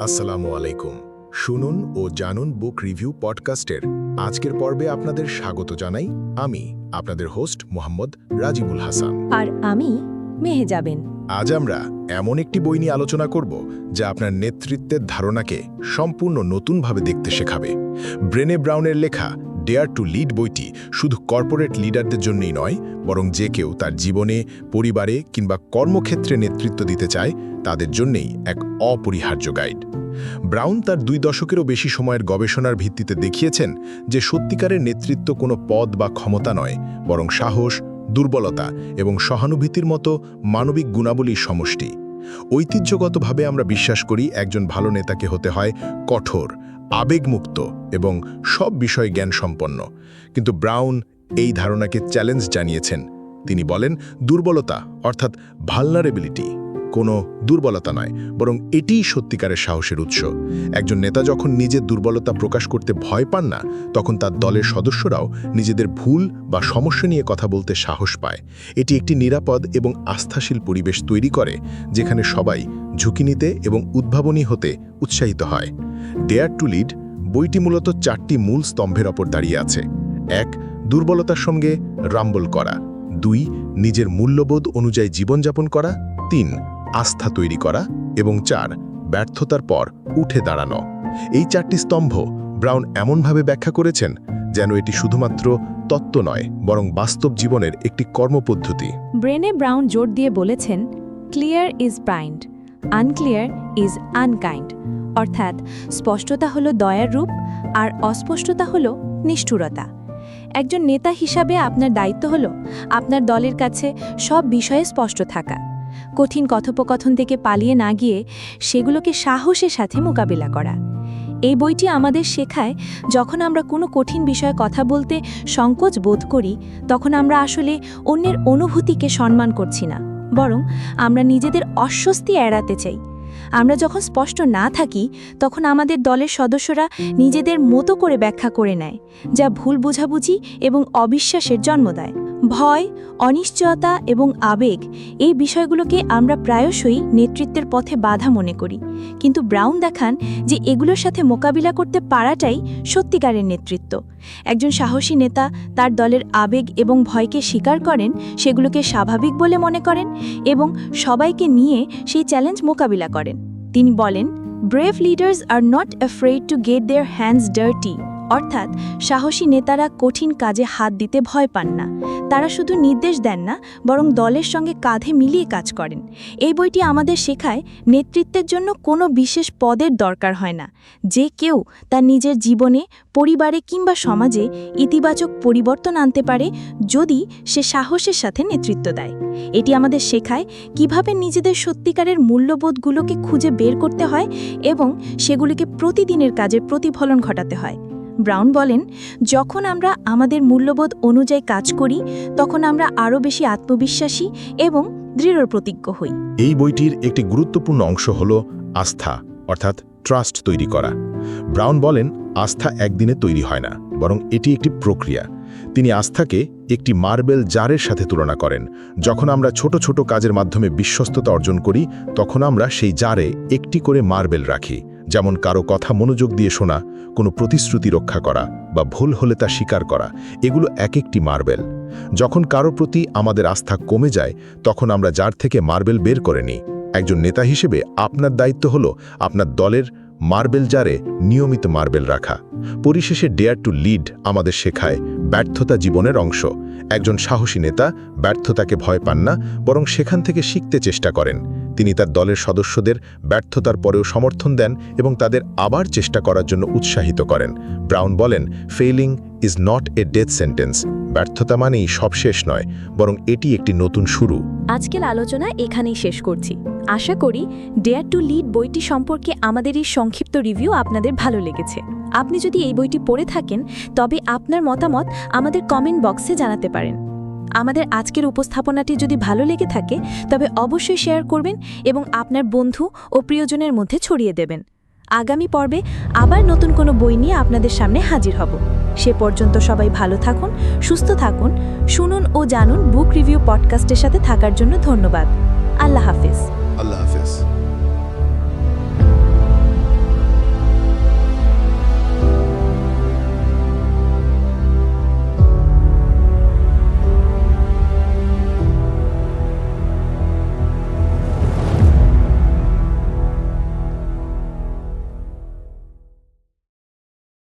আসসালামু আলাইকুম। শুনুন ও জানুন বুক রিভিউ পডকাস্টের আজকের পর্বে আপনাদের স্বাগত জানাই আমি আপনাদের হোস্ট মোহাম্মদ রাজিবুল হাসান। আর আমি মেহে যাবেন আজ আমরা এমন একটি বই নিয়ে আলোচনা করব যা আপনার নেতৃত্বের ধারণাকে সম্পূর্ণ নতুনভাবে দেখতে শেখাবে। ব্রেনে ব্রাউনের লেখা ডেয়ার টু লিড বইটি শুধু কর্পোরেট লিডারদের জন্যই নয়, বরং যে কেউ তার জীবনে, পরিবারে কিংবা কর্মক্ষেত্রে নেতৃত্ব দিতে চায়, তাদের জন্যেই এক অপরিহার্য গাইড ব্রাউন তার দুই দশকেরও বেশি সময়ের গবেষণার ভিত্তিতে দেখিয়েছেন যে সত্যিকারের নেতৃত্ব কোনো পদ বা ক্ষমতা নয়, বরং সাহস, দুর্বলতা এবং সহানুভূতির মতো মানবিক গুণাবলীর সমষ্টি। ঐতিহ্যগতভাবে আমরা বিশ্বাস করি একজন ভালো নেতাকে হতে হয় কঠোর, আবেগমুক্ত এবং সব বিষয় জ্ঞান সম্পন্ন কিন্তু ব্রাউন এই ধারণাকে চ্যালেঞ্জ জানিয়েছেন। তিনি বলেন, দুর্বলতা অর্থাৎ ভালনারেবিলিটি। কোনো দুর্বলতা নয়, বরং এটিই সত্যিকারের সাহসের উৎস। একজন নেতা যখন নিজের দুর্বলতা প্রকাশ করতে ভয় পান না, তখন তার দলের সদস্যরাও নিজেদের ভুল বা সমস্যা নিয়ে কথা বলতে সাহস পায়। এটি একটি নিরাপদ এবং আস্থাশীল পরিবেশ তৈরি করে, যেখানে সবাই ঝুঁকি নিতে এবং উদ্ভাবনী হতে উৎসাহিত হয়। ডেয়ার টু লিড বইটি মূলত চারটি মূল স্তম্ভের ওপর দাঁড়িয়ে আছে। এক, দুর্বলতার সঙ্গে রাম্বল করা। দুই, নিজের মূল্যবোধ অনুযায়ী জীবনযাপন করা। তিন আস্থা তৈরি করা এবং চার, ব্যর্থতার পর উঠে দাঁড়ানো। এই চারটি স্তম্ভ ব্রাউন এমনভাবে ব্যাখ্যা করেছেন যেন এটি শুধুমাত্র তত্ত্ব নয়, বরং বাস্তব জীবনের একটি কর্মপদ্ধতি। ব্রেনে ব্রাউন জোর দিয়ে বলেছেন clear is kind unclear is unkind অর্থাৎ স্পষ্টতা হলো দয়ার রূপ আর অস্পষ্টতা হলো নিষ্ঠুরতা। একজন নেতা হিসাবে আপনার দায়িত্ব হলো আপনার দলের কাছে সব বিষয়ে স্পষ্ট থাকা। কঠিন কথোপকথন থেকে পালিয়ে না গিয়ে সেগুলোকে সাহসের সাথে মোকাবিলা করা। এই বইটি আমাদের শেখায় যখন আমরা কোনো কঠিন বিষয়ে কথা বলতে সংকোচ বোধ করি, তখন আমরা আসলে অন্যের অনুভূতিকে সম্মান করছি না, বরং আমরা নিজেদের অস্বস্তি এড়াতে চাই। আমরা যখন স্পষ্ট না থাকি, তখন আমাদের দলের সদস্যরা নিজেদের মতো করে ব্যাখ্যা করে নেয়, যা ভুল বোঝাবুঝি এবং অবিশ্বাসের জন্ম দেয়। ভয়, অনিশ্চয়তা এবং আবেগ এই বিষয়গুলোকে আমরা প্রায়শই নেতৃত্বের পথে বাধা মনে করি। কিন্তু ব্রাউন দেখান যে এগুলোর সাথে মোকাবিলা করতে পারাটাই সত্যিকারের নেতৃত্ব। একজন সাহসী নেতা তার দলের আবেগ এবং ভয়কে স্বীকার করেন, সেগুলোকে স্বাভাবিক বলে মনে করেন এবং সবাইকে নিয়ে সেই চ্যালেঞ্জ মোকাবিলা করেন। তিনি বলেন brave leaders are not afraid to get their hands dirty অর্থাৎ সাহসী নেতারা কঠিন কাজে হাত দিতে ভয় পান না। তারা শুধু নির্দেশ দেন না, বরং দলের সঙ্গে কাঁধে মিলিয়ে কাজ করেন। এই বইটি আমাদের শেখায় নেতৃত্বের জন্য কোনো বিশেষ পদের দরকার হয় না। যে কেউ তার নিজের জীবনে, পরিবারে কিংবা সমাজে ইতিবাচক পরিবর্তন আনতে পারে যদি সে সাহসের সাথে নেতৃত্ব দেয়। এটি আমাদের শেখায় কীভাবে নিজেদের সত্যিকারের মূল্যবোধগুলোকে খুঁজে বের করতে হয় এবং সেগুলিকে প্রতিদিনের কাজে প্রতিফলন ঘটাতে হয়। ব্রাউন বলেন, যখন আমরা আমাদের মূল্যবোধ অনুযায়ী কাজ করি, তখন আমরা আরও বেশি আত্মবিশ্বাসী এবং দৃঢ় প্রতিজ্ঞ হই। এই বইটির একটি গুরুত্বপূর্ণ অংশ হল আস্থা, অর্থাৎ ট্রাস্ট তৈরি করা। ব্রাউন বলেন, আস্থা একদিনে তৈরি হয় না, বরং এটি একটি প্রক্রিয়া। তিনি আস্থাকে একটি মার্বেল জারের সাথে তুলনা করেন। যখন আমরা ছোট ছোট কাজের মাধ্যমে বিশ্বস্ততা অর্জন করি, তখন আমরা সেই জারে একটি করে মার্বেল রাখি। যেমন কারও কথা মনোযোগ দিয়ে শোনা, কোনো প্রতিশ্রুতি রক্ষা করা বা ভুল হলে তা স্বীকার করা, এগুলো এক একটি মার্বেল। যখন কারও প্রতি আমাদের আস্থা কমে যায়, তখন আমরা যার থেকে মার্বেল বের করে নিই। একজন নেতা হিসেবে আপনার দায়িত্ব হলো আপনার দলের মার্বেল জারে নিয়মিত মার্বেল রাখা। পরিশেষে ডেয়ার টু লিড আমাদের শেখায় ব্যর্থতা জীবনের অংশ। একজন সাহসী নেতা ব্যর্থতাকে ভয় পান না, বরং সেখান থেকে শিখতে চেষ্টা করেন। তিনি তার দলের সদস্যদের ব্যর্থতার পরেও সমর্থন দেন এবং তাদের আবার চেষ্টা করার জন্য উৎসাহিত করেন। ব্রাউন বলেন failing is not a death sentence ব্যর্থতা মানেই সব শেষ নয়, বরং এটি একটি নতুন শুরু। আজকের আলোচনা এখানেই শেষ করছি। আশা করি ডেয়ার টু লিড বইটি সম্পর্কে আমাদের এই সংক্ষিপ্ত রিভিউ আপনাদের ভালো লেগেছে। আপনি যদি এই বইটি পড়ে থাকেন, তবে আপনার মতামত আমাদের কমেন্ট বক্সে জানাতে পারেন। আমাদের আজকের উপস্থাপনাটি যদি ভালো লেগে থাকে, তবে অবশ্যই শেয়ার করবেন এবং আপনার বন্ধু ও প্রিয়জনের মধ্যে ছড়িয়ে দেবেন। আগামী পর্বে আবার নতুন কোনো বই নিয়ে আপনাদের সামনে হাজির হব। সে পর্যন্ত সবাই ভালো থাকুন, সুস্থ থাকুন, শুনুন ও জানুন বুক রিভিউ পডকাস্টের সাথে থাকার জন্য ধন্যবাদ। আল্লাহ হাফিজ।